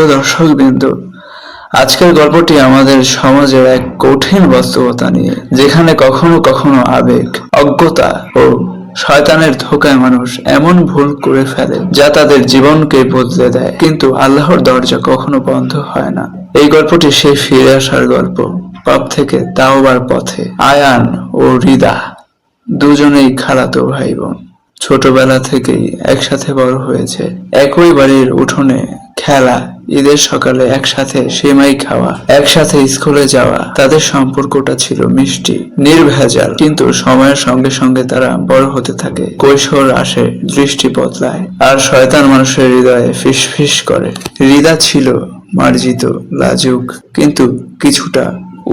প্রিয় দর্শক বিন্দু আজকের গল্পটি আমাদের সমাজের এক কঠিন বাস্তবতা নিয়ে, যেখানে কখনো কখনো আবেগ, অজ্ঞতা ও শয়তানের ধোকায় মানুষ এমন ভুল করে ফেলে, যা তাদের জীবনকে বদলে দেয়। কিন্তু আল্লাহর দরজা কখনো বন্ধ হয় না। এই গল্পটি সেই ফিরে আসার গল্প। পাপ থেকে তাওবার পথে আয়ান ও রিদা দুজনেই খালাতো ভাই বোন ছোটবেলা থেকেই একসাথে বড় হয়েছে। একই বাড়ির উঠোনে খেলা ঈদের সকালে একসাথে সেমাই খাওয়া, একসাথে স্কুলে যাওয়া, তাদের সম্পর্কটা ছিল মিষ্টি, নির্ভেজাল। কিন্তু সময়ের সঙ্গে সঙ্গে তারা বড় হতে থাকে। কৈশোর আসে, দৃষ্টি বদলায়, আর শয়তান মানুষের হৃদয়ে ফিস ফিস করে। হৃদা ছিল মার্জিত, লাজুক, কিন্তু কিছুটা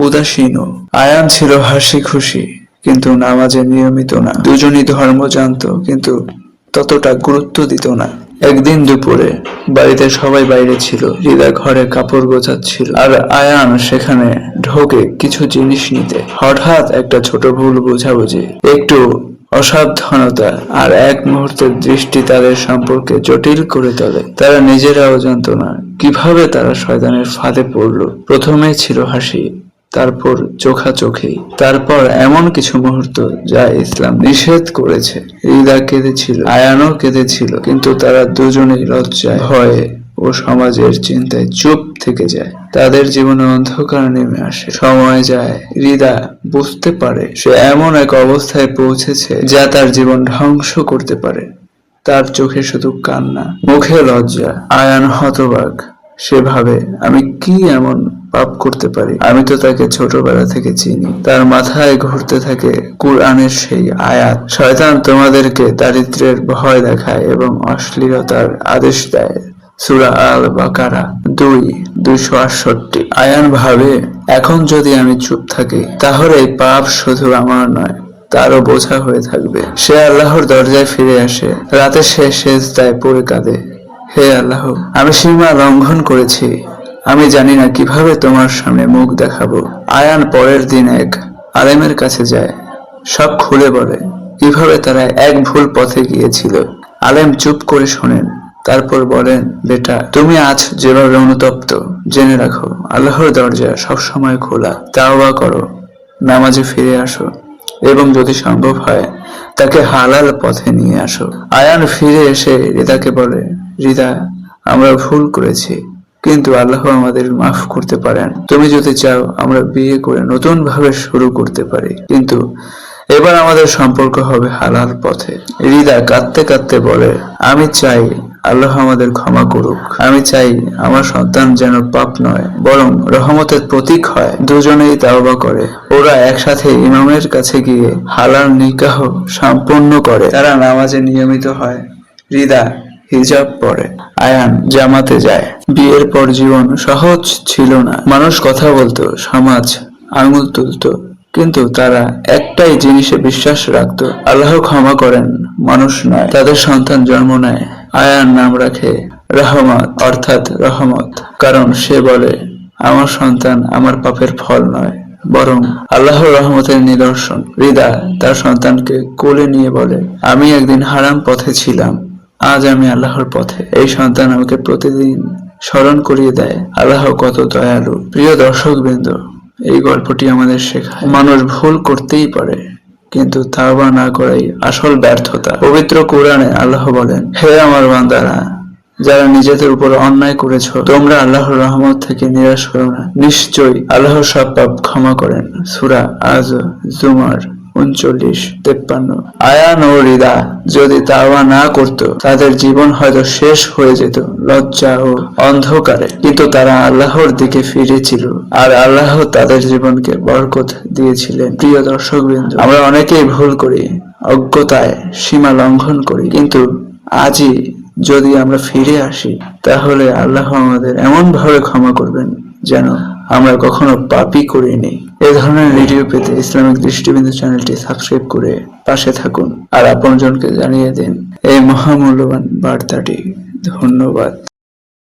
উদাসীনও আয়ান ছিল হাসি খুশি, কিন্তু নামাজে নিয়মিত না। দুজনই ধর্ম জানতো কিন্তু ততটা গুরুত্ব দিত না। একদিন দুপুরে বাড়িতে সবাই বাইরে ছিল, হৃদয় ঘরে কাপড় গোছাচ্ছিল। আর আয়ান সেখানে ঢোকে কিছু জিনিস নিতে। হঠাৎ একটা ছোট ভুল বোঝাবুঝি, একটু অসাবধানতা আর এক মুহূর্তের দৃষ্টি তাদের সম্পর্কে জটিল করে তোলে। তারা নিজেরাও জানতো না কীভাবে তারা শয়তানের ফাঁদে পড়ল? প্রথমে ছিল হাসি তারপর চোখা চোখাচোখি। তারপর এমন কিছু মুহূর্ত যা ইসলাম নিষেধ করেছে। হৃদা কেঁদেছিল, আয়ানও কেঁদেছিল, কিন্তু তারা দুজনেই লজ্জায় ভয়ে ও সমাজের চিন্তায় চুপ থেকে যায়। তাদের জীবনে অন্ধকার নেমে আসে। সময় যায় হৃদা বুঝতে পারে সে এমন এক অবস্থায় পৌঁছেছে যা তার জীবন ধ্বংস করতে পারে। তার চোখে শুধু কান্না, মুখে লজ্জা, আয়ান হতবাক। সে ভাবে, আমি কি এমন পাপ করতে পারি? আমি তো তাকে ছোটবেলা থেকে চিনি। তার মাথায় ঘুরতে থাকে কুরআনের সেই আয়াত। শয়তান তোমাদেরকে দারিদ্রের ভয় দেখায় এবং অশ্লীলতার আদেশ দেয়। সুরা আল বাকারা দুই, দুইশো আটষট্টি। আয়ান ভাবে, এখন যদি আমি চুপ থাকি, তাহলে পাপ শুধু আমার নয়, তারও বোঝা হয়ে থাকবে। সে আল্লাহর দরজায় ফিরে আসে। রাতে সে শেষ দায় পড়ে কাঁদে। হে আল্লাহ, আমি সীমা লঙ্ঘন করেছি। আমি জানি না কীভাবে তোমার সামনে মুখ দেখাবো। আয়ান পরের দিন এক আলেমের কাছে যায়। সব খুলে বলে, কীভাবে তারা এক ভুল পথে গিয়েছিল? আলেম চুপ করে শোনেন। তারপর বলেন, বেটা, তুমি আজ যেভাবে অনুতপ্ত, জেনে রাখো, আল্লাহর দরজা সবসময় খোলা। তাওবা করো, নামাজে ফিরে আসো এবং যদি সম্ভব হয়, তাকে হালাল পথে নিয়ে আসো। আয়ান ফিরে এসে রিদাকে বলে রিদা আমরা ভুল করেছি, কিন্তু আল্লাহ আমাদের মাফ করতে পারেন। তুমি যদি চাও, আমরা বিয়ে করে নতুন ভাবে শুরু করতে পারি, কিন্তু এবার আমাদের সম্পর্ক হবে হালাল পথে। রিদা কাঁদতে কাঁদতে বলে, আমি চাই আল্লাহ আমাদের ক্ষমা করুক। আমি চাই আমার সন্তান যেন পাপ নয়, বরং রহমতের প্রতীক হয়। দুজনেই তাওবা করে। ওরা একসাথে ইমামের কাছে গিয়ে হালাল নিকাহ সম্পন্ন করে। তারা নামাজে নিয়মিত হয়। রিদা হিজাব পরে। আয়ান জামাতে যায়। বিয়ের পর জীবন সহজ ছিল না। মানুষ কথা বলতো, সমাজ আঙুল তুলতো, কিন্তু তারা একটাই জিনিসে বিশ্বাস রাখতো, আল্লাহ ক্ষমা করেন, মানুষ নয়, তাদের সন্তান জন্ম নেয়। আয়ান নাম রাখে রহমত, অর্থাৎ রহমত, কারণ সে বলে, আমার সন্তান আমার পাপের ফল নয়, বরং আল্লাহর রহমতের নিদর্শন। হৃদা তার সন্তানকে কোলে নিয়ে বলে, আমি একদিন হারাম পথে ছিলাম আজ আমি আল্লাহর পথে এই সন্তান আমাকে প্রতিদিন স্মরণ করিয়ে দেয়। আল্লাহ কত দয়ালু। প্রিয় দর্শক বৃন্দ এই গল্পটি আমাদের শেখায়। মানুষ ভুল করতেই পারে, কিন্তু তাওবা না করাই আসল ব্যর্থতা। পবিত্র কোরআনে আল্লাহ বলেন, হে আমার বান্দারা, যারা নিজেদের উপর অন্যায় করেছ, তোমরা আল্লাহর রহমত থেকে নিরাশ করো না। নিশ্চয়ই আল্লাহ সব পাপ ক্ষমা করেন। সুরা আজ জুমার উনচল্লিশ, তেপ্পান্ন। আয়ান ও রিদা যদি তাওয়া না করত, তাদের জীবন হয়তো শেষ হয়ে যেত, লজ্জা ও অন্ধকারে। কিন্তু তারা আল্লাহর দিকে ফিরেছিল, আর আল্লাহ তাদের জীবনকে বরকত দিয়েছিলেন। প্রিয় দর্শক আমরা অনেকেই ভুল করি, অজ্ঞতায় সীমা লঙ্ঘন করি, কিন্তু আজই যদি আমরা ফিরে আসি, তাহলে আল্লাহ আমাদের এমন ভাবে ক্ষমা করবেন যেন আমরা কখনো পাপই করিনি। এ ধরনের ভিডিও পেতে ইসলামিক দৃষ্টিবিন্দু চ্যানেলটি সাবস্ক্রাইব করে পাশে থাকুন। আর আপনজনকে জানিয়ে দিন, এই মহামূল্যবান বার্তাটি। ধন্যবাদ।